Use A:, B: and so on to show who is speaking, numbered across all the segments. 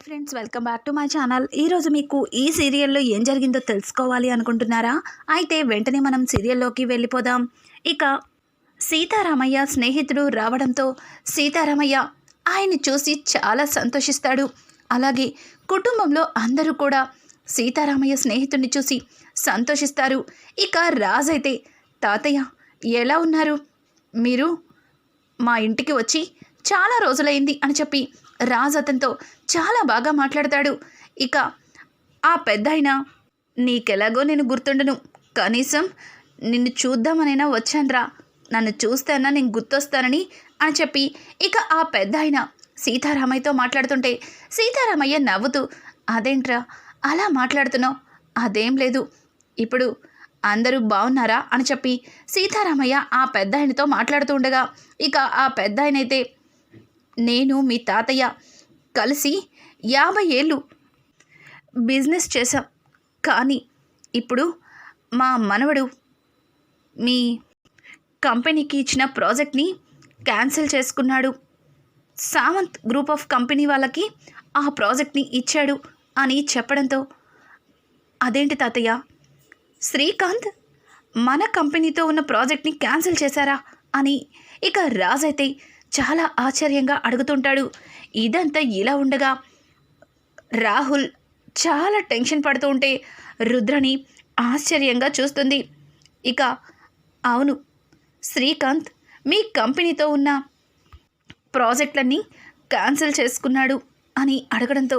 A: Hi friends welcome back to my channel. ఈరోజు మీకు ఈ సీరియల్లో ఏం జరిగిందో తెలుసుకోవాలి అనుకుంటున్నారా? అయితే వెంటనే మనం సీరియల్లోకి వెళ్ళిపోదాం. ఇక సీతారామయ్య స్నేహితుడు రావడంతో సీతారామయ్య ఆయన్ని చూసి చాలా సంతోషిస్తాడు. అలాగే కుటుంబంలో అందరూ కూడా సీతారామయ్య స్నేహితుడిని చూసి సంతోషిస్తారు. ఇక రాజైతే తాతయ్య ఎలా ఉన్నారు? మీరు మా ఇంటికి వచ్చి చాలా రోజులైంది అని చెప్పి రాజ్ అతనితో చాలా బాగా మాట్లాడతాడు. ఇక ఆ పెద్దాయన నీకెలాగో నేను గుర్తుండను. కనీసం నిన్ను చూద్దామనైనా వచ్చానురా. నన్ను చూస్తానా నేను గుర్తొస్తానని అని చెప్పి ఇక ఆ పెద్ద ఆయన సీతారామయ్యతో మాట్లాడుతుంటే సీతారామయ్య నవ్వుతూ అదేంట్రా అలా మాట్లాడుతున్నావు? అదేం లేదు. ఇప్పుడు అందరూ బాగున్నారా అని చెప్పి సీతారామయ్య ఆ పెద్ద ఆయనతో మాట్లాడుతూ ఉండగా ఇక ఆ పెద్ద ఆయనైతే నేను మీ తాతయ్య కలిసి యాభై ఏళ్ళు బిజినెస్ చేశాం. కానీ ఇప్పుడు మా మనవడు మీ కంపెనీకి ఇచ్చిన ప్రాజెక్ట్ని క్యాన్సిల్ చేసుకున్నాడు. సావంత్ గ్రూప్ ఆఫ్ కంపెనీ వాళ్ళకి ఆ ప్రాజెక్ట్ని ఇచ్చాడు అని చెప్పడంతో అదేంటి తాతయ్య? శ్రీకాంత్ మన కంపెనీతో ఉన్న ప్రాజెక్ట్ని క్యాన్సిల్ చేశారా? అని ఇక రాజైతే చాలా ఆశ్చర్యంగా అడుగుతుంటాడు. ఇదంతా ఇలా ఉండగా రాహుల్ చాలా టెన్షన్ పడుతూ ఉంటే రుద్రని ఆశ్చర్యంగా చూస్తుంది. ఇక అవును శ్రీకాంత్ మీ కంపెనీతో ఉన్న ప్రాజెక్టులన్నీ క్యాన్సిల్ చేసుకున్నాడు అని అడగడంతో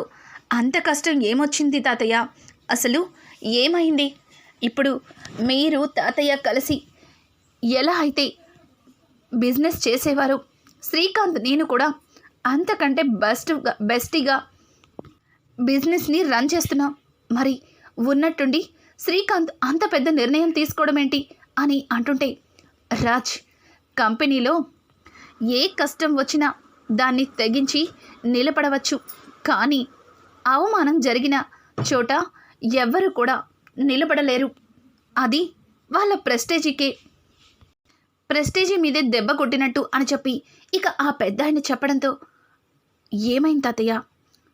A: అంత కష్టం ఏమొచ్చింది తాతయ్య? అసలు ఏమైంది? ఇప్పుడు మీరు తాతయ్య కలిసి ఎలా అయితే బిజినెస్ చేసేవారు? శ్రీకాంత్ నేను కూడా అంతకంటే బెస్ట్గా బెస్ట్గా బిజినెస్ని రన్ చేస్తున్నా. మరి ఉన్నట్టుండి శ్రీకాంత్ అంత పెద్ద నిర్ణయం తీసుకోవడం ఏంటి అని అంటుంటే రాజ్ కంపెనీలో ఏ కష్టం వచ్చినా దాన్ని తెగించి నిలబడవచ్చు. కానీ అవమానం జరిగిన చోట ఎవ్వరు కూడా నిలబడలేరు. అది వాళ్ళ ప్రెస్టేజీకే. ప్రెస్టేజీ మీదే దెబ్బ కొట్టినట్టు అని చెప్పి ఇక ఆ పెద్ద ఆయన చెప్పడంతో ఏమైంది తాతయ్య?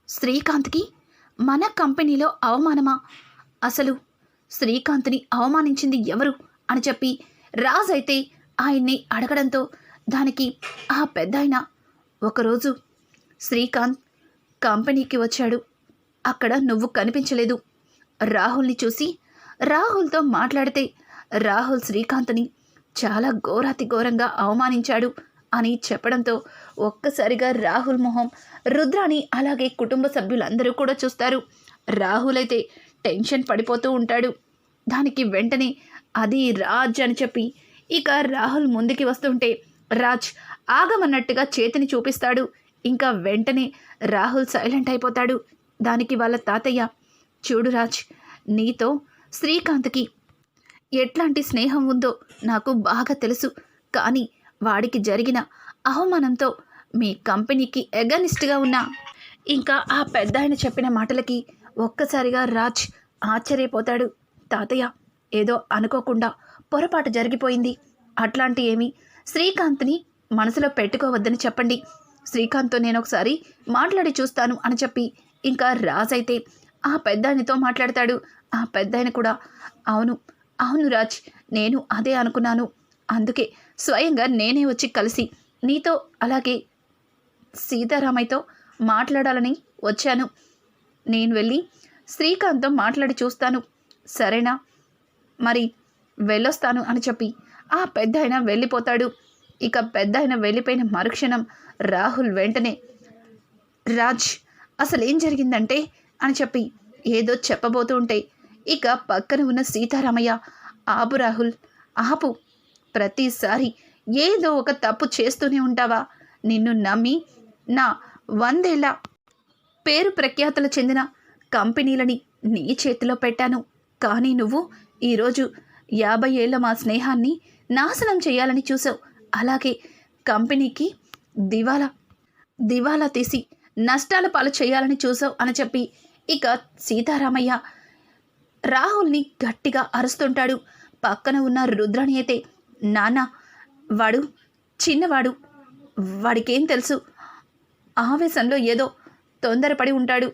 A: శ్రీకాంత్కి మన కంపెనీలో అవమానమా? అసలు శ్రీకాంత్ని అవమానించింది ఎవరు? అని చెప్పి రాజ్ అయితే ఆయన్ని అడగడంతో దానికి ఆ పెద్దాయన ఒకరోజు శ్రీకాంత్ కంపెనీకి వచ్చాడు. అక్కడ నువ్వు కనిపించలేదు. రాహుల్ని చూసి రాహుల్తో మాట్లాడితే రాహుల్ శ్రీకాంత్ని చాలా ఘోరాతి ఘోరంగా అవమానించాడు. అని చెప్పడంతో ఒక్కసారిగా రాహుల్ మొహం రుద్రాని అలాగే కుటుంబ సభ్యులందరూ కూడా చూస్తారు. రాహుల్ అయితే టెన్షన్ పడిపోతూ ఉంటాడు. దానికి వెంటనే అది రాజ్ అని చెప్పి ఇక రాహుల్ ముందుకి వస్తుంటే రాజ్ ఆగమన్నట్టుగా చేతిని చూపిస్తాడు. ఇంకా వెంటనే రాహుల్ సైలెంట్ అయిపోతాడు. దానికి వాళ్ళ తాతయ్య చూడు రాజ్ నీతో శ్రీకాంత్కి ఎట్లాంటి స్నేహం ఉందో నాకు బాగా తెలుసు. కానీ వాడికి జరిగిన అవమానంతో మీ కంపెనీకి ఎగనిస్ట్గా ఉన్న. ఇంకా ఆ పెద్ద ఆయన చెప్పిన మాటలకి ఒక్కసారిగా రాజ్ ఆశ్చర్యపోతాడు. తాతయ్య ఏదో అనుకోకుండా పొరపాటు జరిగిపోయింది. అట్లాంటి ఏమి శ్రీకాంత్ని మనసులో పెట్టుకోవద్దని చెప్పండి. శ్రీకాంత్తో నేను ఒకసారి మాట్లాడి చూస్తాను అని చెప్పి ఇంకా రాజ్ అయితే ఆ పెద్దాయనతో మాట్లాడతాడు. ఆ పెద్దాయన కూడా అవును అవును రాజ్ నేను అదే అనుకున్నాను. అందుకే స్వయంగా నేనే వచ్చి కలిసి నీతో అలాగే సీతారామయ్యతో మాట్లాడాలని వచ్చాను. నేను వెళ్ళి శ్రీకాంత్తో మాట్లాడి చూస్తాను. సరేనా? మరి వెళ్ళొస్తాను అని చెప్పి ఆ పెద్ద ఆయన వెళ్ళిపోతాడు. ఇక పెద్ద ఆయన వెళ్ళిపోయిన మరుక్షణం రాహుల్ వెంటనే రాజ్ అసలు ఏం జరిగిందంటే అని చెప్పి ఏదో చెప్పబోతూ ఉంటే ఇక పక్కన ఉన్న సీతారామయ్య ఆపు రాహుల్ ఆపు. ప్రతిసారి ఏదో ఒక తప్పు చేస్తూనే ఉంటావా? నిన్ను నమ్మి నా వందేళ్ళ పేరు ప్రఖ్యాతులు చెందిన కంపెనీలని నీ చేతిలో పెట్టాను. కానీ నువ్వు ఈరోజు యాభై ఏళ్ళ మా స్నేహాన్ని నాశనం చేయాలని చూసావు. అలాగే కంపెనీకి దివాలా దివాలా తీసి నష్టాల పాలు చేయాలని చూసావు అని చెప్పి ఇక సీతారామయ్య రాహుల్ని గట్టిగా అరుస్తుంటాడు. పక్కన ఉన్న రుద్రని అయితే నాన్న వాడు చిన్నవాడు వాడికేం తెలుసు? ఆవేశంలో ఏదో తొందరపడి ఉంటాడు.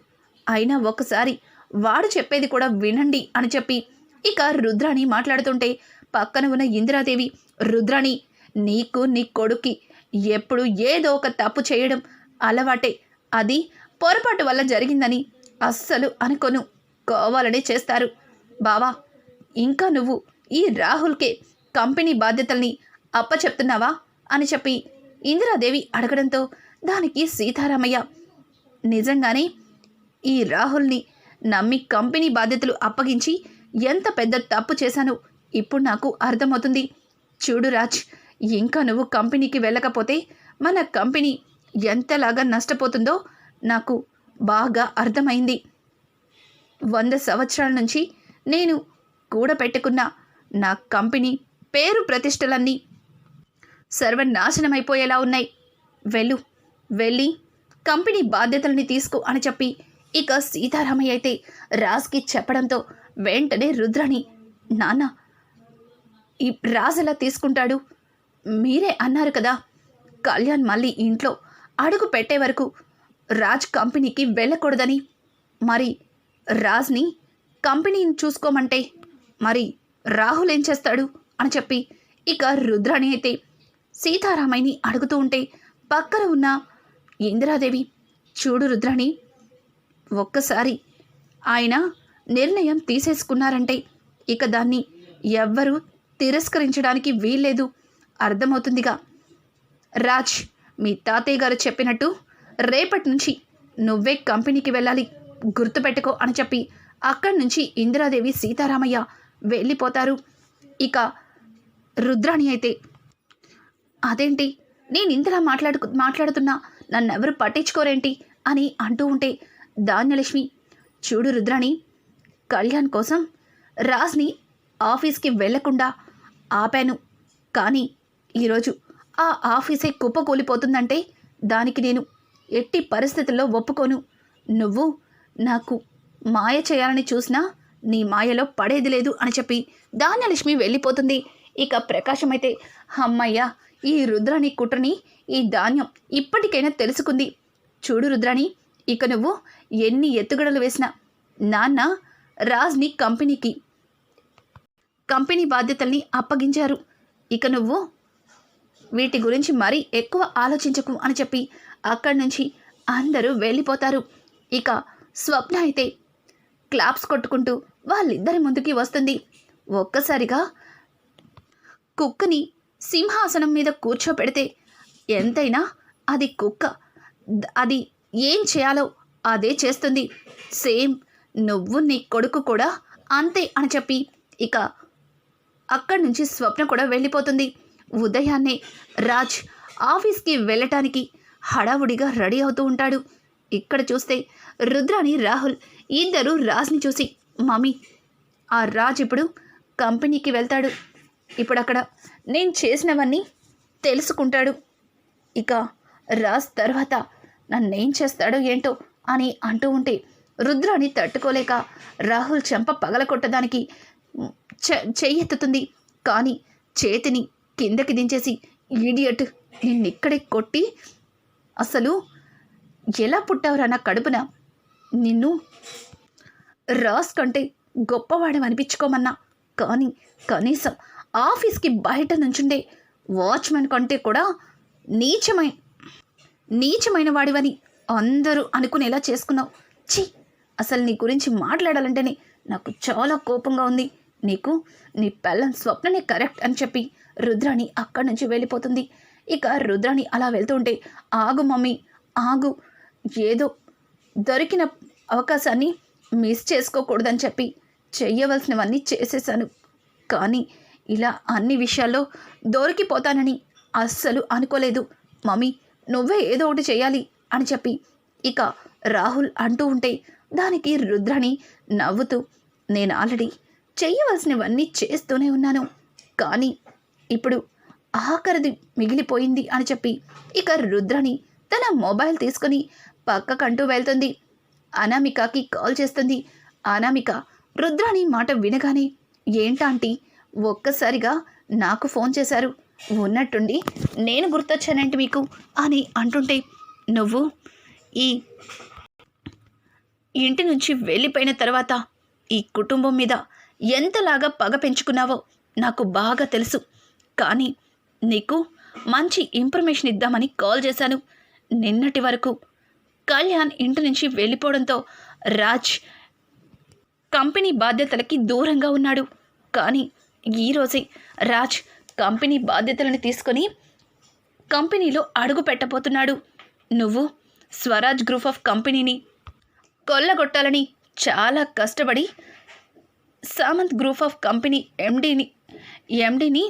A: అయినా ఒకసారి వాడు చెప్పేది కూడా వినండి అని చెప్పి ఇక రుద్రాణి మాట్లాడుతుంటే పక్కన ఉన్న ఇందిరాదేవి రుద్రాణి నీకు నీ కొడుక్కి ఎప్పుడు ఏదో ఒక తప్పు చేయడం అలవాటే. అది పొరపాటు వల్ల జరిగిందని అస్సలు అనుకోను. కోవాలనే చేస్తారు. బావా ఇంకా నువ్వు ఈ రాహుల్కే కంపెనీ బాధ్యతల్ని అప్పచెప్తున్నావా? అని చెప్పి ఇందిరాదేవి అడగడంతో దానికి సీతారామయ్య నిజంగానే ఈ రాహుల్ని నమ్మి కంపెనీ బాధ్యతలు అప్పగించి ఎంత పెద్ద తప్పు చేశానో ఇప్పుడు నాకు అర్థమవుతుంది. చూడు రాజ్ ఇంకా నువ్వు కంపెనీకి వెళ్ళకపోతే మన కంపెనీ ఎంతలాగా నష్టపోతుందో నాకు బాగా అర్థమైంది. వంద సంవత్సరాల నుంచి నేను కూడబెట్టుకున్న నా కంపెనీ పేరు ప్రతిష్టలన్నీ సర్వనాశనమైపోయేలా ఉన్నాయి. వెళ్ళు వెళ్ళి కంపెనీ బాధ్యతల్ని తీసుకో అని చెప్పి ఇక సీతారామయ్య అయితే రాజ్కి చెప్పడంతో వెంటనే రుద్రని నాన్న ఈ రాజు ఎలా తీసుకుంటాడు. మీరే అన్నారు కదా కళ్యాణ్ మళ్ళీ ఇంట్లో అడుగు పెట్టే వరకు రాజ్ కంపెనీకి వెళ్ళకూడదని. మరి రాజ్ని కంపెనీని చూసుకోమంటే మరి రాహుల్ ఏం చేస్తాడు? అని చెప్పి ఇక రుద్రాణి అయితే సీతారామయ్యని అడుగుతూ ఉంటే పక్కన ఉన్న ఇందిరాదేవి చూడు రుద్రాణి ఒక్కసారి ఆయన నిర్ణయం తీసేసుకున్నారంటే ఇక దాన్ని ఎవ్వరూ తిరస్కరించడానికి వీల్లేదు. అర్థమవుతుందిగా. రాజ్ మీ తాతయ్య గారు చెప్పినట్టు రేపటి నుంచి నువ్వే కంపెనీకి వెళ్ళాలి. గుర్తుపెట్టుకో అని చెప్పి అక్కడి నుంచి ఇందిరాదేవి సీతారామయ్య వెళ్ళిపోతారు. ఇక రుద్రాణి అయితే. అదేంటి? నేను ఇంతలా మాట్లాడు మాట్లాడుతున్నా? నన్నెవరు పట్టించుకోరేంటి? అని అంటూ ఉంటే ధాన్యలక్ష్మి చూడు రుద్రాణి కళ్యాణ్ కోసం రాజ్ని ఆఫీస్కి వెళ్ళకుండా ఆపాను. కానీ ఈరోజు ఆ ఆఫీసే కుప్పకూలిపోతుందంటే దానికి నేను ఎట్టి పరిస్థితుల్లో ఒప్పుకోను. నువ్వు నాకు మాయ చేయాలని చూసినా నీ మాయలో పడేది లేదు అని చెప్పి ధాన్యలక్ష్మి వెళ్ళిపోతుంది. ఇక ప్రకాశం అయితే అమ్మయ్య ఈ రుద్రాణి కుట్రని ఈ ధాన్యం ఇప్పటికైనా తెలుసుకుంది. చూడు రుద్రాణి ఇక నువ్వు ఎన్ని ఎత్తుగడలు వేసినా నాన్న రాజ్ని కంపెనీకి. కంపెనీ బాధ్యతల్ని అప్పగించారు. ఇక నువ్వు వీటి గురించి మరీ ఎక్కువ ఆలోచించకు అని చెప్పి అక్కడి నుంచి అందరూ వెళ్ళిపోతారు. ఇక స్వప్న అయితే క్లాప్స్ కొట్టుకుంటూ వాళ్ళిద్దరి ముందుకి వస్తుంది. ఒక్కసారిగా కుక్కని సింహాసనం మీద కూర్చోపెడితే ఎంతైనా అది కుక్క. అది ఏం చేయాలో అదే చేస్తుంది. సేమ్ నువ్వు నీ కొడుకు కూడా అంతే అని చెప్పి ఇక అక్కడి నుంచి స్వప్న కూడా వెళ్ళిపోతుంది. ఉదయాన్నే రాజ్ ఆఫీస్కి వెళ్ళటానికి హడావుడిగా రెడీ అవుతూ ఉంటాడు. ఇక్కడ చూస్తే రుద్రాని రాహుల్ ఇద్దరు రాజ్ని చూసి మమ్మీ ఆ రాజ్ ఇప్పుడు కంపెనీకి వెళ్తాడు. ఇప్పుడు అక్కడ నేను చేసినవన్నీ తెలుసుకుంటాడు. ఇక రాజ్ తర్వాత నన్నేం చేస్తాడో ఏంటో అని అంటూ ఉంటే రుద్రాన్ని తట్టుకోలేక రాహుల్ చెంప పగలకొట్టడానికి చె- చెయ్యెత్తుతుంది. కానీ చేతిని కిందకి దించేసి ఈడియట్ నిన్నిక్కడే కొట్టి అసలు ఎలా పుట్టావురా నా కడుపున? నిన్ను రాస్ కంటే గొప్పవాడు అనిపించుకోమన్నా కానీ కనీసం ఆఫీస్కి బయట నుంచుండే వాచ్మెన్ కంటే కూడా నీచమై నీచమైన వాడివని అందరూ అనుకునేలా చేసుకున్నావు. ఛీ! అసలు నీ గురించి మాట్లాడాలంటేనే నాకు చాలా కోపంగా ఉంది. నీకు నీ పెళ్ళం స్వప్ననే కరెక్ట్ అని చెప్పి రుద్రాణి అక్కడి నుంచి వెళ్ళిపోతుంది. ఇక రుద్రాణి అలా వెళ్తుంటే ఆగు మమ్మీ ఆగు. ఏదో దొరికిన అవకాశాన్ని మిస్ చేసుకోకూడదని చెప్పి చెయ్యవలసినవన్నీ చేసేసాను. కానీ ఇలా అన్ని విషయాల్లో దొరికిపోతానని అస్సలు అనుకోలేదు. మమ్మీ నువ్వే ఏదో ఒకటి చేయాలి అని చెప్పి ఇక రాహుల్ అంటూ ఉంటే దానికి రుద్రని నవ్వుతూ నేను ఆల్రెడీ చేయవలసినవన్నీ చేస్తూనే ఉన్నాను. కానీ ఇప్పుడు ఆఖరిది మిగిలిపోయింది అని చెప్పి ఇక రుద్రని తన మొబైల్ తీసుకుని పక్కకంటూ వెళ్తుంది. అనామికకి కాల్ చేస్తుంది. అనామిక రుద్రాణి మాట వినగానే ఏంటంటే ఒక్కసారిగా నాకు ఫోన్ చేశారు. ఉన్నట్టుండి నేను గుర్తొచ్చానంటే మీకు? అని అంటుంటే నువ్వు ఈ ఇంటి నుంచి వెళ్ళిపోయిన తర్వాత ఈ కుటుంబం మీద ఎంతలాగా పగ పెంచుకున్నావో నాకు బాగా తెలుసు. కానీ నీకు మంచి ఇన్ఫర్మేషన్ ఇద్దామని కాల్ చేశాను. నిన్నటి వరకు కళ్యాణ్ ఇంటి నుంచి వెళ్ళిపోవడంతో రాజ్ కంపెనీ బాధ్యతలకి దూరంగా ఉన్నాడు. కానీ ఈరోజే రాజ్ కంపెనీ బాధ్యతలను తీసుకొని కంపెనీలో అడుగు పెట్టబోతున్నాడు. నువ్వు స్వరాజ్ గ్రూప్ ఆఫ్ కంపెనీని కొల్లగొట్టాలని చాలా కష్టపడి సామంత్ గ్రూప్ ఆఫ్ కంపెనీ ఎండీని ఎండీని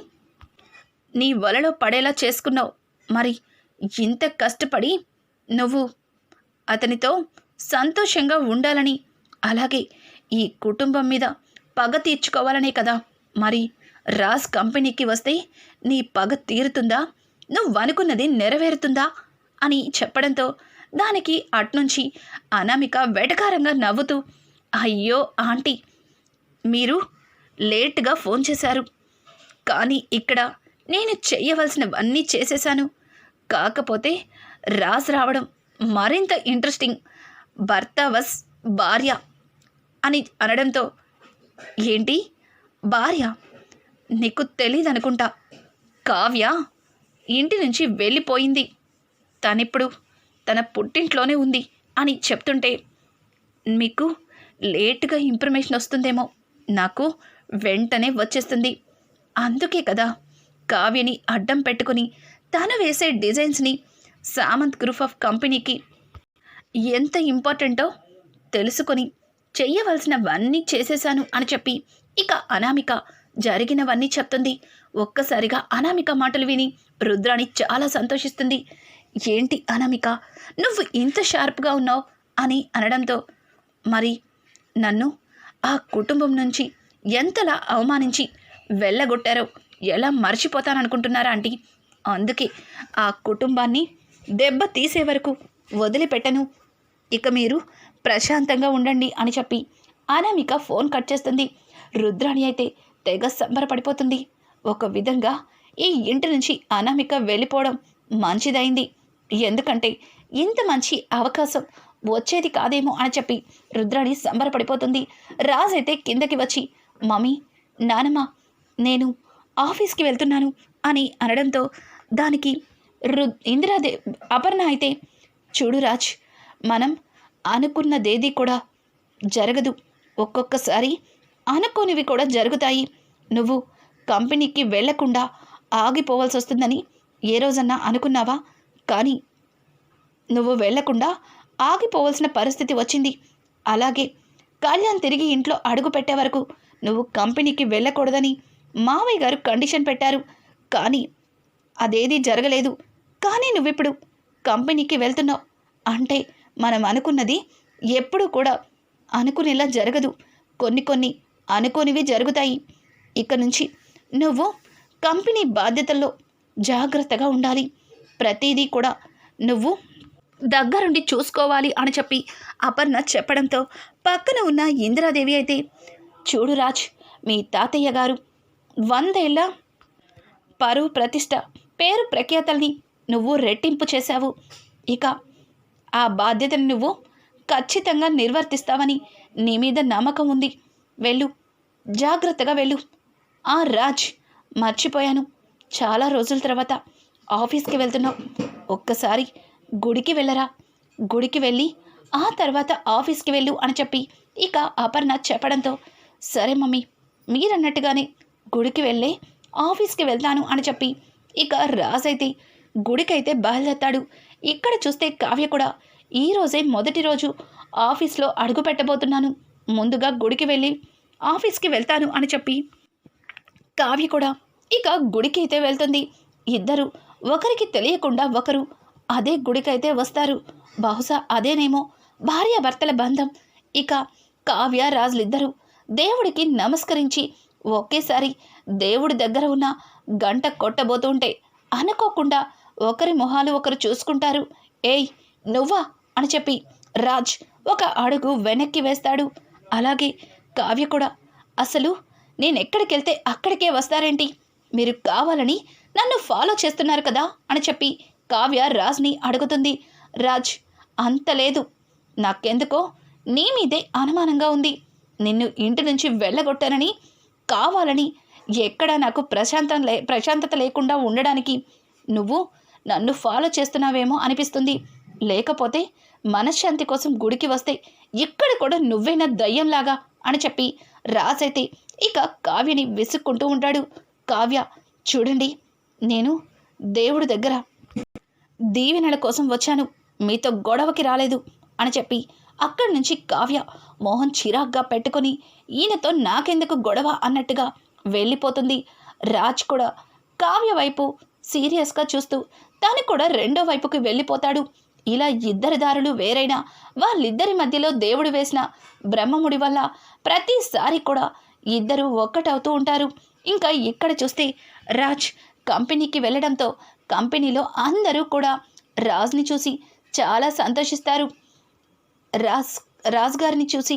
A: నీ వలలో పడేలా చేసుకున్నావు. మరి ఇంత కష్టపడి నువ్వు అతనితో సంతోషంగా ఉండాలని అలాగే ఈ కుటుంబం మీద పగ తీర్చుకోవాలనే కదా. మరి రాజ్ కంపెనీకి వస్తే నీ పగ తీరుతుందా? నువ్వు అనుకున్నది నెరవేరుతుందా? అని చెప్పడంతో దానికి అట్నుంచి అనామిక వెటకారంగా నవ్వుతూ అయ్యో ఆంటీ మీరు లేట్గా ఫోన్ చేశారు. కానీ ఇక్కడ నేను చేయవలసినవన్నీ చేసేశాను. కాకపోతే రాజ్ రావడం మరింత ఇంట్రెస్టింగ్. భర్త వస్ భార్య అని అనడంతో ఏంటి? భార్య నీకు తెలీదనుకుంటా. కావ్య ఇంటి నుంచి వెళ్ళిపోయింది. తనిప్పుడు తన పుట్టింట్లోనే ఉంది అని చెప్తుంటే మీకు లేటుగా ఇన్ఫర్మేషన్ వస్తుందేమో. నాకు వెంటనే వచ్చేస్తుంది. అందుకే కదా కావ్యని అడ్డం పెట్టుకుని తను వేసే డిజైన్స్ని సామంత్ గ్రూప్ ఆఫ్ కంపెనీకి ఎంత ఇంపార్టెంటో తెలుసుకొని చెయ్యవలసినవన్నీ చేసేశాను అని చెప్పి ఇక అనామిక జరిగినవన్నీ చెప్తుంది. ఒక్కసారిగా అనామిక మాటలు విని రుద్రాణి చాలా సంతోషిస్తుంది. ఏంటి అనామిక నువ్వు ఇంత షార్ప్గా ఉన్నావు? అని అనడంతో మరి నన్ను ఆ కుటుంబం నుంచి ఎంతలా అవమానించి వెళ్ళగొట్టారో ఎలా మర్చిపోతాననుకుంటున్నారా ఆంటీ? అందుకే ఆ కుటుంబాన్ని దెబ్బ తీసే వరకు వదిలిపెట్టను. ఇక మీరు ప్రశాంతంగా ఉండండి అని చెప్పి అనామిక ఫోన్ కట్ చేస్తుంది. రుద్రాణి అయితే తెగ సంబరపడిపోతుంది. ఒక విధంగా ఈ ఇంటి నుంచి అనామిక వెళ్ళిపోవడం మంచిదైంది. ఎందుకంటే ఇంత మంచి అవకాశం వచ్చేది కాదేమో అని చెప్పి రుద్రాణి సంబరపడిపోతుంది. రాజ్ అయితే కిందకి వచ్చి మమ్మీ నానమ్మ నేను ఆఫీస్కి వెళ్తున్నాను అని అనడంతో దానికి రు ఇందిరాదే అపర్ణ అయితే చూడు రాజ్ మనం అనుకున్నదేది కూడా జరగదు. ఒక్కొక్కసారి అనుకోనివి కూడా జరుగుతాయి. నువ్వు కంపెనీకి వెళ్ళకుండా ఆగిపోవాల్సి వస్తుందని ఏ రోజన్నా అనుకున్నావా? కానీ నువ్వు వెళ్ళకుండా ఆగిపోవాల్సిన పరిస్థితి వచ్చింది. అలాగే కళ్యాణ్ తిరిగి ఇంట్లో అడుగు పెట్టే వరకు నువ్వు కంపెనీకి వెళ్ళకూడదని మావయ్య గారు కండిషన్ పెట్టారు. కానీ అదేదీ జరగలేదు. కానీ నువ్విప్పుడు కంపెనీకి వెళ్తున్నావు. అంటే మనం అనుకున్నది ఎప్పుడూ కూడా అనుకునేలా జరగదు. కొన్ని కొన్ని అనుకోనివి జరుగుతాయి. ఇక నుంచి నువ్వు కంపెనీ బాధ్యతల్లో జాగ్రత్తగా ఉండాలి. ప్రతిదీ కూడా నువ్వు దగ్గరుండి చూసుకోవాలి అని చెప్పి అపర్ణ చెప్పడంతో పక్కన ఉన్న ఇందిరాదేవి అయితే చూడు రాజ్ మీ తాతయ్య గారు వందేళ్ళ పరువు ప్రతిష్ట పేరు ప్రఖ్యాతల్ని నువ్వు రెట్టింపు చేశావు. ఇక ఆ బాధ్యతను నువ్వు ఖచ్చితంగా నిర్వర్తిస్తావని నీ మీద నమ్మకం ఉంది. వెళ్ళు. జాగ్రత్తగా వెళ్ళు. ఆ రాజ్ మర్చిపోయాను. చాలా రోజుల తర్వాత ఆఫీస్కి వెళ్తున్నావు. ఒక్కసారి గుడికి వెళ్ళరా? గుడికి వెళ్ళి ఆ తర్వాత ఆఫీస్కి వెళ్ళు అని చెప్పి ఇక అపర్ణ చెప్పడంతో సరే మమ్మీ మీరన్నట్టుగానే గుడికి వెళ్ళే ఆఫీస్కి వెళ్తాను అని చెప్పి ఇక రాజైతే గుడికైతే బయలుదేరతాడు. ఇక్కడ చూస్తే కావ్య కూడా ఈ రోజే మొదటి రోజు ఆఫీస్లో అడుగు పెట్టబోతున్నాను. ముందుగా గుడికి వెళ్ళి ఆఫీస్కి వెళ్తాను అని చెప్పి కావ్య కూడా ఇక గుడికి అయితే వెళ్తుంది. ఇద్దరు ఒకరికి తెలియకుండా ఒకరు అదే గుడికైతే వస్తారు. బహుశా అదేనేమో భార్యాభర్తల బంధం. ఇక కావ్య రాజులిద్దరూ దేవుడికి నమస్కరించి ఒకేసారి దేవుడి దగ్గర ఉన్న గంట కొట్టబోతుంటే అనుకోకుండా ఒకరి మొహాలు ఒకరు చూసుకుంటారు. ఏయ్ నువ్వా? అని చెప్పి రాజ్ ఒక అడుగు వెనక్కి వేస్తాడు. అలాగే కావ్య కూడా. అసలు నేను ఎక్కడికి వెళ్తే అక్కడికే వస్తారేంటి? మీరు కావాలని నన్ను ఫాలో చేస్తున్నారు కదా అని చెప్పి కావ్య రాజ్ని అడుగుతుంది. రాజ్ అంత లేదు. నాకెందుకో నీ మీదే అనుమానంగా ఉంది. నిన్ను ఇంటి నుంచి వెళ్ళగొట్టానని కావాలని ఎక్కడా నాకు ప్రశాంతం లే ప్రశాంతత లేకుండా ఉండడానికి నువ్వు నన్ను ఫాలో చేస్తున్నావేమో అనిపిస్తుంది. లేకపోతే మనశ్శాంతి కోసం గుడికి వస్తే ఇక్కడ కూడా నువ్వేనా దయ్యంలాగా? అని చెప్పి రాసైతే ఇక కావ్యని విసుక్కుంటూ ఉంటాడు. కావ్య చూడండి నేను దేవుడి దగ్గర దీవెనల కోసం వచ్చాను. మీతో గొడవకి రాలేదు అని చెప్పి అక్కడి నుంచి కావ్య మోహన్ చిరాగ్గా పెట్టుకొని ఈయనతో నాకెందుకు గొడవ అన్నట్టుగా వెళ్ళిపోతుంది. రాజ్ కూడా కావ్య వైపు సీరియస్గా చూస్తూ తను కూడా రెండో వైపుకి వెళ్ళిపోతాడు. ఇలా ఇద్దరి దారులు వేరైనా వాళ్ళిద్దరి మధ్యలో దేవుడు వేసిన బ్రహ్మముడి వల్ల ప్రతిసారి కూడా ఇద్దరు ఒక్కటవుతూ ఉంటారు. ఇంకా ఇక్కడ చూస్తే రాజ్ కంపెనీకి వెళ్ళడంతో కంపెనీలో అందరూ కూడా రాజ్ని చూసి చాలా సంతోషిస్తారు. రాజ్ రాజ్ గారిని చూసి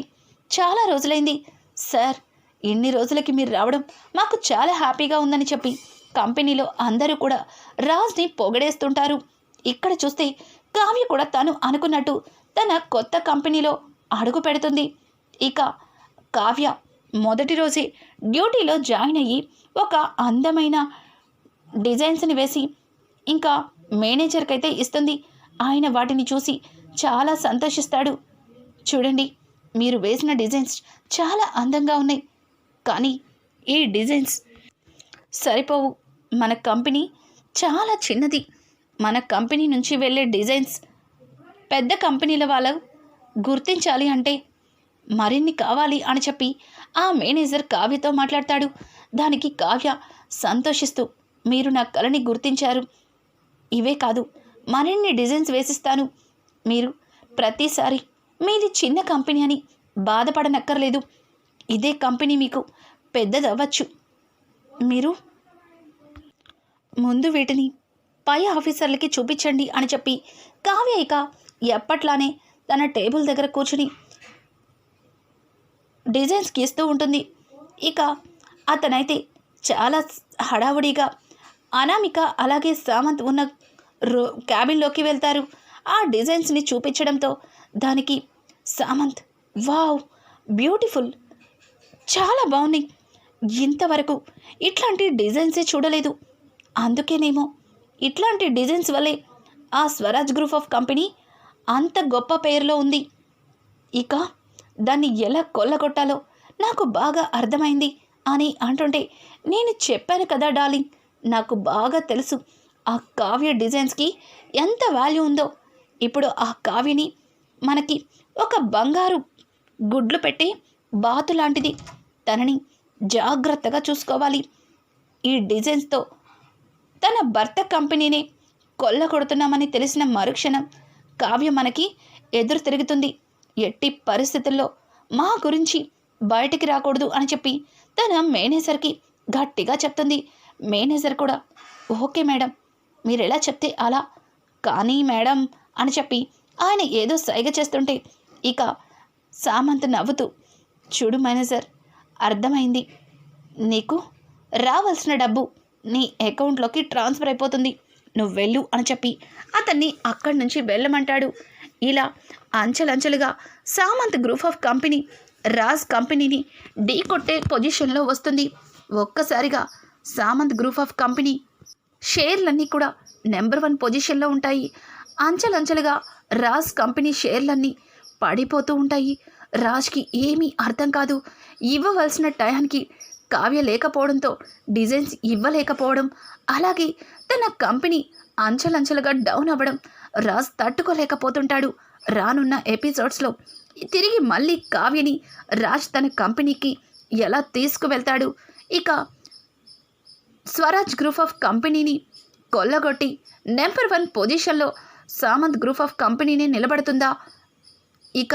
A: చాలా రోజులైంది. సార్ ఇన్ని రోజులకి మీరు రావడం మాకు చాలా హ్యాపీగా ఉందని చెప్పి కంపెనీలో అందరూ కూడా రాజ్ని పొగడేస్తుంటారు. ఇక్కడ చూస్తే కావ్య కూడా తను అనుకున్నట్టు తన కొత్త కంపెనీలో అడుగు పెడుతుంది. ఇక కావ్య మొదటి రోజే డ్యూటీలో జాయిన్ అయ్యి ఒక అందమైన డిజైన్స్ని వేసి ఇంకా మేనేజర్కి అయితే ఇస్తుంది. ఆయన వాటిని చూసి చాలా సంతోషిస్తాడు. చూడండి మీరు వేసిన డిజైన్స్ చాలా అందంగా ఉన్నాయి. కానీ ఈ డిజైన్స్ సరిపోవు. మన కంపెనీ చాలా చిన్నది. మన కంపెనీ నుంచి వెళ్ళే డిజైన్స్ పెద్ద కంపెనీల వాళ్ళ గుర్తించాలి అంటే మరిన్ని కావాలి అని చెప్పి ఆ మేనేజర్ కావ్యతో మాట్లాడతాడు. దానికి కావ్య సంతోషిస్తూ మీరు నా కళని గుర్తించారు. ఇవే కాదు మరిన్ని డిజైన్స్ వేసిస్తాను. మీరు ప్రతిసారి మీది చిన్న కంపెనీ అని బాధపడనక్కర్లేదు. ఇదే కంపెనీ మీకు పెద్దదవ్వచ్చు. మీరు ముందు వీటిని పై ఆఫీసర్లకి చూపించండి అని చెప్పి కావ్య ఇక ఎప్పట్లానే తన టేబుల్ దగ్గర కూర్చుని డిజైన్స్ గీస్తూ ఉంటుంది. ఇక అతనైతే చాలా హడావుడిగా అనామిక అలాగే సామంత్ ఉన్న రో క్యాబిన్లోకి వెళ్తారు. ఆ డిజైన్స్ని చూపించడంతో దానికి సామంత్ వావ్ బ్యూటిఫుల్ చాలా బాగున్నాయి. ఇంతవరకు ఇట్లాంటి డిజైన్సే చూడలేదు. అందుకేనేమో ఇట్లాంటి డిజైన్స్ వల్లే ఆ స్వరాజ్ గ్రూప్ ఆఫ్ కంపెనీ అంత గొప్ప పేరులో ఉంది. ఇక దాన్ని ఎలా కొల్లగొట్టాలో నాకు బాగా అర్థమైంది అని అంటుంటే నేను చెప్పాను కదా డార్లింగ్ నాకు బాగా తెలుసు ఆ కావ్య డిజైన్స్కి ఎంత వాల్యూ ఉందో. ఇప్పుడు ఆ కావ్యని మనకి ఒక బంగారు గుడ్లు పెట్టి బాతు లాంటిది తనని జాగ్రత్తగా చూసుకోవాలి. ఈ డిజైన్స్తో తన భర్త కంపెనీని కొల్ల కొడుతున్నామని తెలిసిన మరుక్షణం కావ్య మనకి ఎదురు తిరుగుతుంది. ఎట్టి పరిస్థితుల్లో మా గురించి బయటికి రాకూడదు అని చెప్పి తన మేనేజర్కి గట్టిగా చెప్తుంది. మేనేజర్ కూడా ఓకే మేడం మీరు ఎలా చెప్తే అలా? కానీ మేడం అని చెప్పి ఆయన ఏదో సైగ చేస్తుంటే ఇక సామంత్ నవ్వుతూ చూడు మేనేజర్ అర్థమైంది. నీకు రావాల్సిన డబ్బు నీ అకౌంట్లోకి ట్రాన్స్ఫర్ అయిపోతుంది. నువ్వు వెళ్ళు అని చెప్పి అతన్ని అక్కడి నుంచి వెళ్ళమంటాడు. ఇలా అంచెలంచెలుగా Samanth group of company Raj కంపెనీని ఢీ కొట్టే పొజిషన్లో వస్తుంది. ఒక్కసారిగా సామంత్ గ్రూప్ ఆఫ్ కంపెనీ షేర్లన్నీ కూడా నెంబర్ వన్ పొజిషన్లో ఉంటాయి. అంచెలంచెలుగా రాజ్ కంపెనీ షేర్లన్నీ పడిపోతూ ఉంటాయి. రాజ్కి ఏమీ అర్థం కాదు. ఇవ్వవలసిన టయానికి కావ్య లేకపోవడంతో డిజైన్స్ ఇవ్వలేకపోవడం అలాగే తన కంపెనీ అంచెలంచెలుగా డౌన్ అవ్వడం రాజ్ తట్టుకోలేకపోతుంటాడు. రానున్న ఎపిసోడ్స్లో తిరిగి మళ్ళీ కావ్యని రాజ్ తన కంపెనీకి ఎలా తీసుకువెళ్తాడు? ఇక స్వరాజ్ గ్రూప్ ఆఫ్ కంపెనీని కొల్లగొట్టి నెంబర్ వన్ పొజిషన్లో సామంత్ గ్రూప్ ఆఫ్ కంపెనీని నిలబడుతుందా? ఇక